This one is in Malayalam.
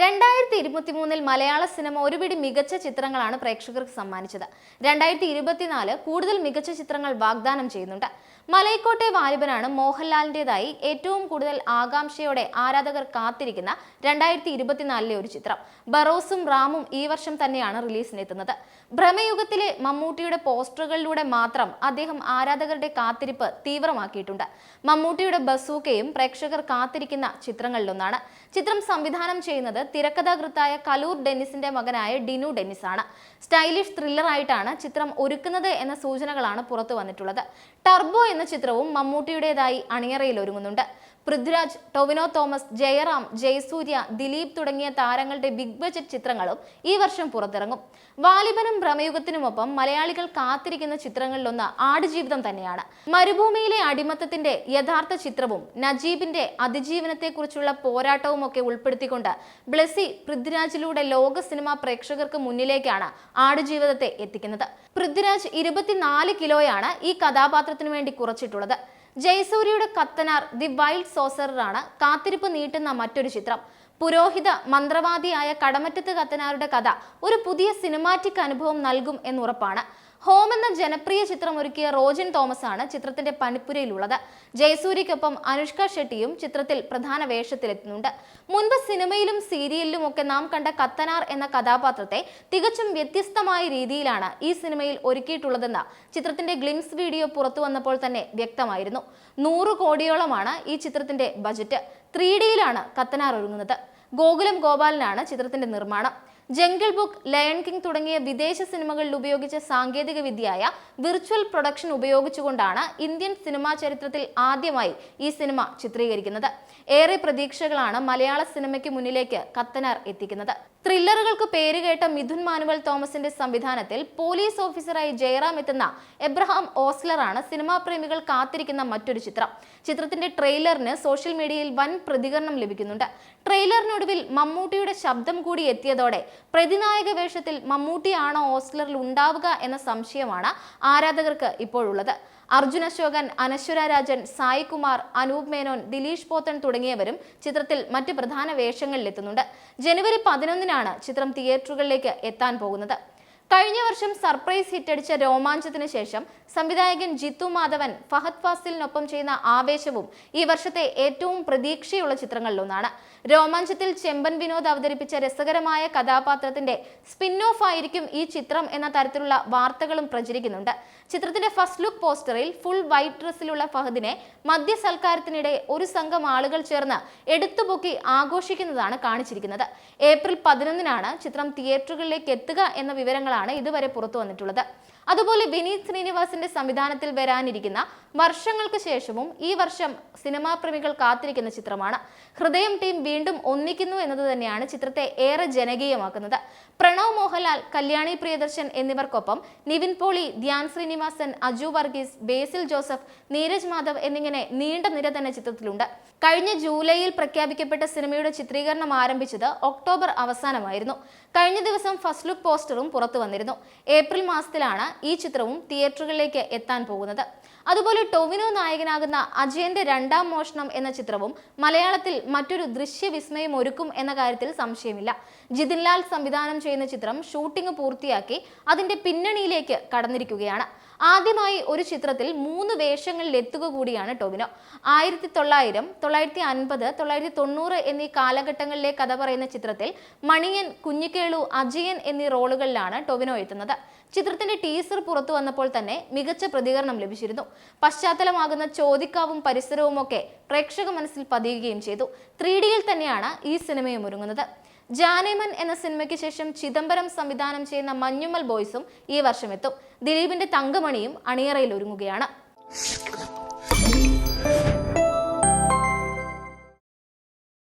രണ്ടായിരത്തി ഇരുപത്തി മൂന്നിൽ മലയാള സിനിമ ഒരുപിടി മികച്ച ചിത്രങ്ങളാണ് പ്രേക്ഷകർക്ക് സമ്മാനിച്ചത്. രണ്ടായിരത്തി ഇരുപത്തിനാല് കൂടുതൽ മികച്ച ചിത്രങ്ങൾ വാഗ്ദാനം ചെയ്യുന്നുണ്ട്. മലൈക്കോട്ടെ വാലിബനാണ് മോഹൻലാലിന്റെതായി ഏറ്റവും കൂടുതൽ ആകാംക്ഷയോടെ ആരാധകർ കാത്തിരിക്കുന്ന രണ്ടായിരത്തി ഇരുപത്തിനാലിലെ ഒരു ചിത്രം. ബറോസും റാമും ഈ വർഷം തന്നെയാണ് റിലീസിനെത്തുന്നത്. ഭ്രമയുഗത്തിലെ മമ്മൂട്ടിയുടെ പോസ്റ്ററുകളിലൂടെ മാത്രം അദ്ദേഹം ആരാധകരുടെ കാത്തിരിപ്പ് തീവ്രമാക്കിയിട്ടുണ്ട്. മമ്മൂട്ടിയുടെ ബസൂക്കയും പ്രേക്ഷകർ കാത്തിരിക്കുന്ന ചിത്രങ്ങളിലൊന്നാണ്. ചിത്രം സംവിധാനം ചെയ്യുന്നത് തിരക്കഥാകൃത്തായ കലൂർ ഡെന്നിസിന്റെ മകനായ ഡിനു ഡെന്നിസ് ആണ് സ്റ്റൈലിഷ് ത്രില്ലറായിട്ടാണ് ചിത്രം ഒരുക്കുന്നത് എന്ന സൂചനകളാണ് പുറത്തു വന്നിട്ടുള്ളത്. ടർബോ എന്ന ചിത്രവും മമ്മൂട്ടിയുടേതായി അണിയറയിൽ ഒരുങ്ങുന്നുണ്ട്. പൃഥ്വിരാജ് ടൊവിനോ തോമസ് ജയറാം ജയസൂര്യ ദിലീപ് തുടങ്ങിയ താരങ്ങളുടെ ബിഗ് ബജറ്റ് ചിത്രങ്ങളും ഈ വർഷം പുറത്തിറങ്ങും. വാലിബനും ഭ്രമയുഗത്തിനുമൊപ്പം മലയാളികൾ കാത്തിരിക്കുന്ന ചിത്രങ്ങളിലൊന്ന് ആടുജീവിതം തന്നെയാണ്. മരുഭൂമിയിലെ അടിമത്തത്തിന്റെ യഥാർത്ഥ ചിത്രവും നജീബിന്റെ അതിജീവനത്തെക്കുറിച്ചുള്ള പോരാട്ടവും ഒക്കെ ഉൾപ്പെടുത്തിക്കൊണ്ട് ബ്ലസി പൃഥ്വിരാജിലൂടെ ലോക സിനിമാ പ്രേക്ഷകർക്ക് മുന്നിലേക്കാണ് ആടുജീവിതത്തെ എത്തിക്കുന്നത്. പൃഥ്വിരാജ് ഇരുപത്തിനാല് കിലോയാണ് ഈ കഥാപാത്രത്തിനു വേണ്ടി കുറച്ചിട്ടുള്ളത്. ജയസൂര്യയുടെ കത്തനാർ ദി വൈൽഡ് സോസറാണ് കാത്തിരിപ്പ് നീട്ടുന്ന മറ്റൊരു ചിത്രം. പുരോഹിത മന്ത്രവാദിയായ കടമറ്റത്ത് കത്തനാരുടെ കഥ ഒരു പുതിയ സിനിമാറ്റിക് അനുഭവം നൽകും എന്നുറപ്പാണ്. ഹോം എന്ന ജനപ്രിയ ചിത്രം ഒരുക്കിയ റോജിൻ തോമസ് ആണ് ചിത്രത്തിന്റെ പണിപ്പുരയിലുള്ളത്. ജയസൂര്യക്കൊപ്പം അനുഷ്ക ഷെട്ടിയും ചിത്രത്തിൽ പ്രധാന വേഷത്തിലെത്തുന്നുണ്ട്. മുൻപ് സിനിമയിലും സീരിയലിലും ഒക്കെ നാം കണ്ട കത്തനാർ എന്ന കഥാപാത്രത്തെ തികച്ചും വ്യത്യസ്തമായ രീതിയിലാണ് ഈ സിനിമയിൽ ഒരുക്കിയിട്ടുള്ളതെന്ന് ചിത്രത്തിന്റെ ഗ്ലിംസ് വീഡിയോ പുറത്തു വന്നപ്പോൾ തന്നെ വ്യക്തമായിരുന്നു. നൂറ് കോടിയോളമാണ് ഈ ചിത്രത്തിന്റെ ബജറ്റ്. ത്രീ ഡിയിലാണ് കത്തനാർ ഒരുങ്ങുന്നത്. ഗോകുലം ഗോപാലനാണ് ചിത്രത്തിന്റെ നിർമ്മാണം. ജംഗിൾ ബുക്ക് ലയൺ കിങ് തുടങ്ങിയ വിദേശ സിനിമകളിൽ ഉപയോഗിച്ച സാങ്കേതിക വിദ്യയായ വിർച്വൽ പ്രൊഡക്ഷൻ ഉപയോഗിച്ചുകൊണ്ടാണ് ഇന്ത്യൻ സിനിമാ ചരിത്രത്തിൽ ആദ്യമായി ഈ സിനിമ ചിത്രീകരിക്കുന്നത്. ഏറെ പ്രതീക്ഷകളാണ് മലയാള സിനിമയ്ക്ക് മുന്നിലേക്ക് കത്തനാർ എത്തിക്കുന്നത്. ത്രില്ലറുകൾക്ക് പേരുകേട്ട മിഥുൻ മാനുവൽ തോമസിന്റെ സംവിധാനത്തിൽ പോലീസ് ഓഫീസറായി ജയറാം എത്തുന്ന എബ്രഹാം ഓസ്ലറാണ് സിനിമാ പ്രേമികൾ കാത്തിരിക്കുന്ന മറ്റൊരു ചിത്രം. ചിത്രത്തിന്റെ ട്രെയിലറിന് സോഷ്യൽ മീഡിയയിൽ വൻ പ്രതികരണം ലഭിക്കുന്നുണ്ട്. ട്രെയിലറിനൊടുവിൽ മമ്മൂട്ടിയുടെ ശബ്ദം കൂടി എത്തിയതോടെ പ്രതിനായക വേഷത്തിൽ മമ്മൂട്ടിയാണോ ഓസ്ലറിൽ ഉണ്ടാവുക എന്ന സംശയമാണ് ആരാധകർക്ക് ഇപ്പോഴുള്ളത്. അർജുൻ അശോകൻ അനശ്വര രാജൻ സായികുമാർ അനൂപ് മേനോൻ ദിലീഷ് പോത്തൻ തുടങ്ങിയവരും ചിത്രത്തിൽ മറ്റ് പ്രധാന വേഷങ്ങളിലെത്തുന്നുണ്ട്. ജനുവരി പതിനൊന്നിനാണ് ചിത്രം തിയേറ്ററുകളിലേക്ക് എത്താൻ പോകുന്നത്. കഴിഞ്ഞ വർഷം സർപ്രൈസ് ഹിറ്റടിച്ച രോമാഞ്ചത്തിന് ശേഷം സംവിധായകൻ ജിത്തു മാധവൻ ഫഹദ് ഫാസിലിനൊപ്പം ചെയ്യുന്ന ആവേശവും ഈ വർഷത്തെ ഏറ്റവും പ്രതീക്ഷയുള്ള ചിത്രങ്ങളിലൊന്നാണ്. രോമാഞ്ചത്തിൽ ചെമ്പൻ വിനോദ് അവതരിപ്പിച്ച രസകരമായ കഥാപാത്രത്തിന്റെ സ്പിൻ ഓഫ് ആയിരിക്കും ഈ ചിത്രം എന്ന തരത്തിലുള്ള വാർത്തകളും പ്രചരിക്കുന്നുണ്ട്. ചിത്രത്തിന്റെ ഫസ്റ്റ് ലുക്ക് പോസ്റ്ററിൽ ഫുൾ വൈറ്റ് ഡ്രസ്സിലുള്ള ഫഹദിനെ മദ്യസൽക്കാരത്തിനിടെ ഒരു സംഘം ആളുകൾ ചേർന്ന് എടുത്തുപൊക്കി ആഘോഷിക്കുന്നതാണ് കാണിച്ചിരിക്കുന്നത്. ഏപ്രിൽ പതിനൊന്നിനാണ് ചിത്രം തിയേറ്ററുകളിലേക്ക് എത്തുക എന്ന വിവരങ്ങളാണ് ഇതുവരെ പുറത്തു വന്നിട്ടുള്ളത്. അതുപോലെ വിനീത് ശ്രീനിവാസിന്റെ സംവിധാനത്തിൽ വരാനിരിക്കുന്ന വർഷങ്ങൾക്ക് ശേഷവും ഈ വർഷം സിനിമാ പ്രേമികൾ കാത്തിരിക്കുന്ന ചിത്രമാണ്. ഹൃദയം ടീം വീണ്ടും ഒന്നിക്കുന്നു എന്നത് തന്നെയാണ് ചിത്രത്തെ ഏറെ ജനകീയമാക്കുന്നത്. പ്രണവ് മോഹൻലാൽ കല്യാണി പ്രിയദർശൻ എന്നിവർക്കൊപ്പം നിവിൻ പോളി ധ്യാൻ ശ്രീനിവാസൻ അജു വർഗീസ് ബേസിൽ ജോസഫ് നീരജ് മാധവ് എന്നിങ്ങനെ നീണ്ട നിര തന്നെ ചിത്രത്തിലുണ്ട്. കഴിഞ്ഞ ജൂലൈയിൽ പ്രഖ്യാപിക്കപ്പെട്ട സിനിമയുടെ ചിത്രീകരണം ആരംഭിച്ചത് ഒക്ടോബർ അവസാനമായിരുന്നു. കഴിഞ്ഞ ദിവസം ഫസ്റ്റ് ലുക്ക് പോസ്റ്ററും പുറത്തു വന്നിരുന്നു. ഏപ്രിൽ മാസത്തിലാണ് ഈ ചിത്രവും തിയേറ്ററുകളിലേക്ക് എത്താൻ പോകുന്നത്. അതുപോലെ ടൊവിനോ നായകനാകുന്ന അജയന്റെ രണ്ടാം മോഷണം എന്ന ചിത്രവും മലയാളത്തിൽ മറ്റൊരു ദൃശ്യവിസ്മയം ഒരുക്കും എന്ന കാര്യത്തിൽ സംശയമില്ല. ജിതിൻലാൽ സംവിധാനം ചെയ്യുന്ന ചിത്രം ഷൂട്ടിംഗ് പൂർത്തിയാക്കി അതിന്റെ പിന്നണിയിലേക്ക് കടന്നിരിക്കുകയാണ്. ആദ്യമായി ഒരു ചിത്രത്തിൽ മൂന്ന് വേഷങ്ങളിൽ എത്തുക കൂടിയാണ് ടോവിനോ. ആയിരത്തി തൊള്ളായിരം തൊള്ളായിരത്തി അൻപത് തൊള്ളായിരത്തി തൊണ്ണൂറ് എന്നീ കാലഘട്ടങ്ങളിലെ കഥ പറയുന്ന ചിത്രത്തിൽ മണിയൻ കുഞ്ഞിക്കേളു അജയൻ എന്നീ റോളുകളിലാണ് ടൊവിനോ എത്തുന്നത്. ചിത്രത്തിന്റെ ടീസർ പുറത്തു വന്നപ്പോൾ തന്നെ മികച്ച പ്രതികരണം ലഭിച്ചിരുന്നു. പശ്ചാത്തലമാകുന്ന ചോദിക്കാവും പരിസരവും ഒക്കെ പ്രേക്ഷക മനസ്സിൽ പതിയുകയും ചെയ്തു. ത്രീ ഡിയിൽ തന്നെയാണ് ഈ സിനിമയും ഒരുങ്ങുന്നത്. ജാനേമൻ എന്ന സിനിമയ്ക്ക് ശേഷം ചിദംബരം സംവിധാനം ചെയ്യുന്ന മഞ്ഞുമ്മൽ ബോയ്സും ഈ വർഷം എത്തും ദിലീപിന്റെ തങ്കമണിയും അണിയറയിൽ ഒരുങ്ങുകയാണ്.